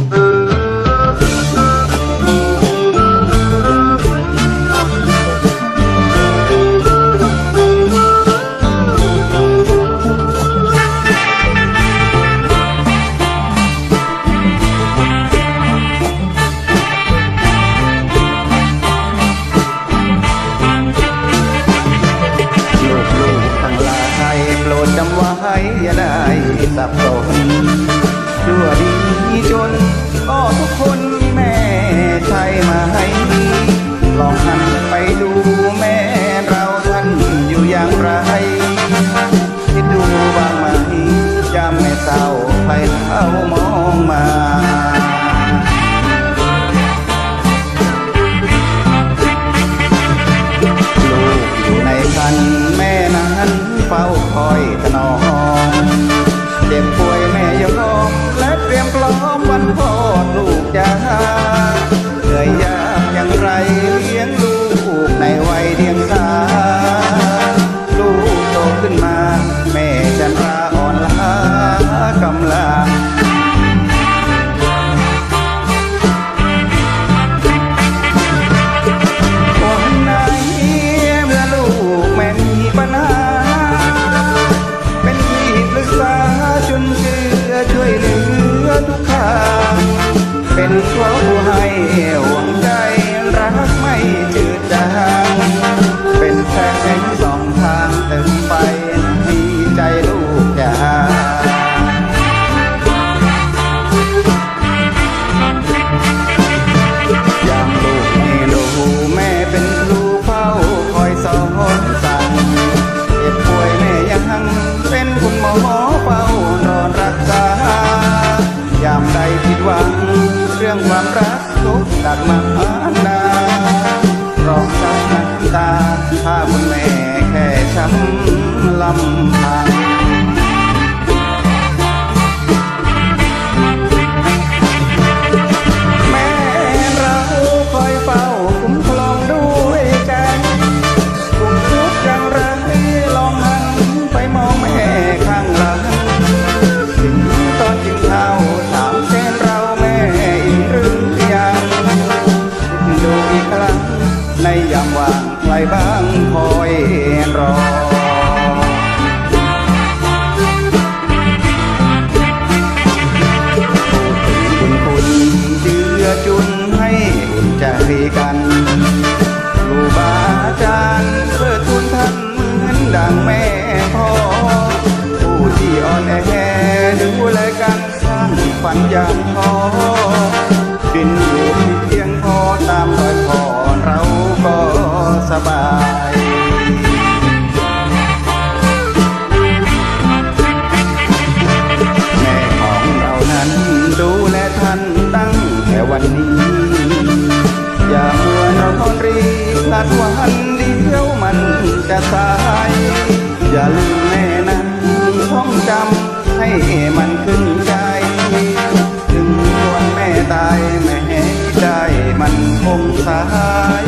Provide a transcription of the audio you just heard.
Uh. ว่าผู้ให้ห่วงใจรักไม่จืดจางเป็นแฟน ดักมาหานาร้องจากน้ำตาถ้าคุณแม่แค่ช้ำลำพัง บ้างคอยรอคุณคุเจือจุนให้คนใจกันครูบาอาจารย์เพื่อทุนทำเหมือนดังแม่พ่อผู้ที่อ่อนแอดูแลกันสร้างฝันยางพ่อ รีนัดวันเดียวมันจะตายอย่าลืมแม่นั้นท่องจำให้มันขึ้นใจถึงวันแม่ตายแม่ใจมันคงสาย